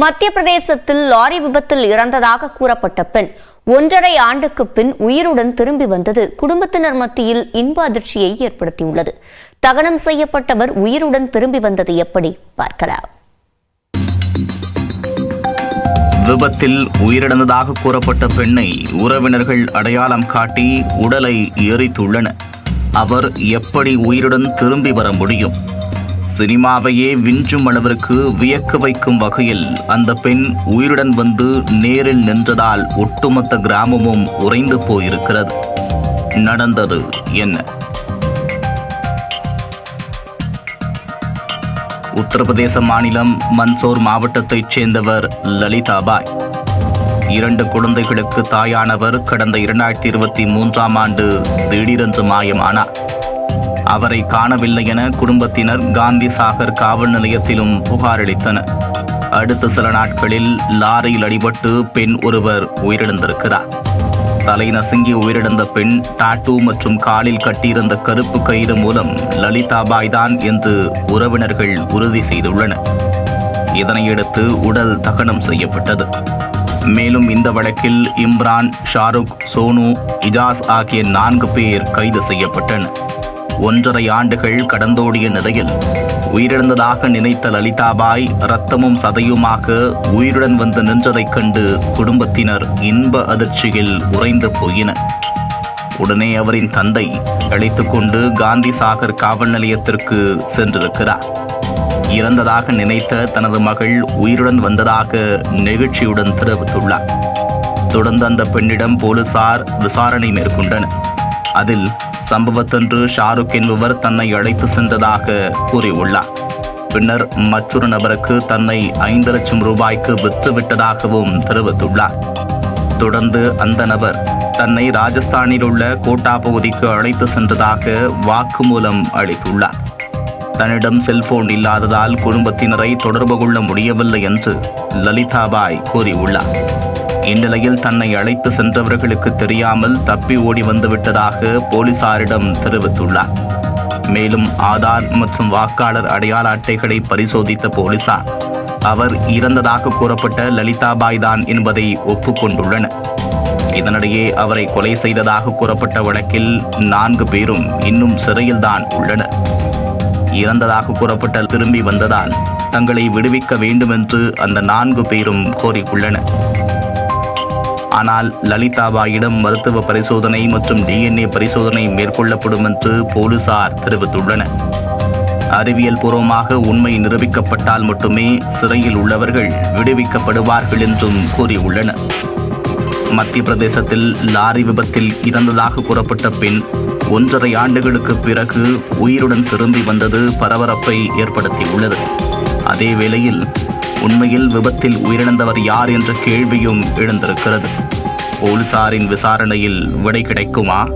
மத்திய பிரதேசத்தில் லாரி விபத்தில் இறந்ததாக கூறப்பட்ட பெண் ஒன்றரை ஆண்டுக்கு பின் உயிருடன் திரும்பி வந்தது. குடும்பத்தினர் மத்தியில் இன்ப அதிர்ச்சியை ஏற்படுத்தியுள்ளது. தகனம் செய்யப்பட்டவர் உயிருடன் திரும்பி வந்தது எப்படி? பார்க்கலாம். விபத்தில் உயிரிழந்ததாக கூறப்பட்ட பெண்ணை உறவினர்கள் அடையாளம் காட்டி உடலை எரித்துள்ளனர். அவர் எப்படி உயிருடன் திரும்பி வர முடியும்? சினிமாவையே விஞ்சும் அளவிற்கு வியக்க வைக்கும் வகையில் அந்த பெண் உயிருடன் வந்து நேரில் நின்றதால் ஒட்டுமொத்த கிராமமும் உறைந்து போயிருக்கிறது. நடந்தது என்ன? உத்தரப்பிரதேச மாநிலம் மன்சோர் மாவட்டத்தைச் சேர்ந்தவர் லலிதாபாய் இரண்டு குழந்தைகளுக்கு தாயானவர் கடந்த இரண்டாயிரத்தி இருபத்தி மூன்றாம் ஆண்டு திடீரென்று மாயமானார். அவரை காணவில்லை என குடும்பத்தினர் காந்தி சாகர் காவல் நிலையத்திலும் புகாரளித்தனர். அடுத்த சில நாட்களில் லாரியில் அடிபட்டு பெண் ஒருவர் உயிரிழந்திருக்கிறார். தலை நசுங்கி உயிரிழந்த பெண் டாட்டூ மற்றும் காலில் கட்டியிருந்த கருப்பு கயிறு மூலம் லலிதாபாய் தான் என்று உறவினர்கள் உறுதி செய்துள்ளனர். இதனையடுத்து உடல் தகனம் செய்யப்பட்டது. மேலும் இந்த வழக்கில் இம்ரான் ஷாருக் சோனு இஜாஸ் ஆகிய நான்கு பேர் கைது செய்யப்பட்டனர். ஒன்றரை ஆண்டுகள் கடந்தோடிய நிலையில் உயிரிழந்ததாக நினைத்த லலிதாபாய் ரத்தமும் சதையுமாக உயிருடன் வந்து நின்றதைக் கண்டு குடும்பத்தினர் இன்ப அதிர்ச்சியில் உறைந்து போயினர். உடனே அவரின் தந்தை அழைத்து கொண்டு காந்தி சாகர் காவல் நிலையத்திற்கு சென்றிருக்கிறார். இறந்ததாக நினைத்த தனது மகள் உயிருடன் வந்ததாக நெகிழ்ச்சியுடன் தெரிவித்துள்ளார். தொடர்ந்து அந்த பெண்ணிடம் போலீசார் விசாரணை மேற்கொண்டனர். அதில் சம்பவத்தன்று ஷாருக் என்பவர் தன்னை அழைத்து சென்றதாக கூறியுள்ளார். பின்னர் மற்றொரு நபருக்கு தன்னை ஐந்து லட்சம் ரூபாய்க்கு விற்றுவிட்டதாகவும் தெரிவித்துள்ளார். தொடர்ந்து அந்த நபர் தன்னை ராஜஸ்தானில் உள்ள கோட்டா பகுதிக்கு அழைத்து சென்றதாக வாக்குமூலம் அளித்துள்ளார். தன்னிடம் செல்போன் இல்லாததால் குடும்பத்தினரை தொடர்பு கொள்ள முடியவில்லை என்று லலிதாபாய் கூறியுள்ளார். இந்நிலையில் தன்னை அழைத்து சென்றவர்களுக்கு தெரியாமல் தப்பி ஓடி வந்துவிட்டதாக போலீசாரிடம் தெரிவித்துள்ளார். மேலும் ஆதார் மற்றும் வாக்காளர் அடையாள அட்டைகளை பரிசோதித்த போலீசார் அவர் இறந்ததாக கூறப்பட்ட லலிதாபாய் தான் என்பதை ஒப்புக்கொண்டுள்ளனர். இதனிடையே அவரை கொலை செய்ததாக கூறப்பட்ட வழக்கில் நான்கு பேரும் இன்னும் சிறையில்தான் உள்ளனர். இறந்ததாக கூறப்பட்ட திரும்பி வந்ததால் தங்களை விடுவிக்க வேண்டும் என்று அந்த நான்கு பேரும் கோரியுள்ளனர். ஆனால் லலிதாபாயிடம் மருத்துவ பரிசோதனை மற்றும் டிஎன்ஏ பரிசோதனை மேற்கொள்ளப்படும் என்று போலீசார் தெரிவித்துள்ளனர். அறிவியல் பூர்வமாக உண்மை நிரூபிக்கப்பட்டால் மட்டுமே சிறையில் உள்ளவர்கள் விடுவிக்கப்படுவார்கள் என்றும் கூறியுள்ளனர். மத்திய பிரதேசத்தில் லாரி விபத்தில் இறந்ததாக கூறப்பட்ட பெண் ஒன்றரை ஆண்டுகளுக்கு பிறகு உயிருடன் திரும்பி வந்தது பரபரப்பை ஏற்படுத்தியுள்ளது. அதே வேளையில் உண்மையில் விபத்தில் உயிரிழந்தவர் யார் என்ற கேள்வியும் எழுந்திருக்கிறது. போலீசாரின் விசாரணையில் விடை கிடைக்குமா?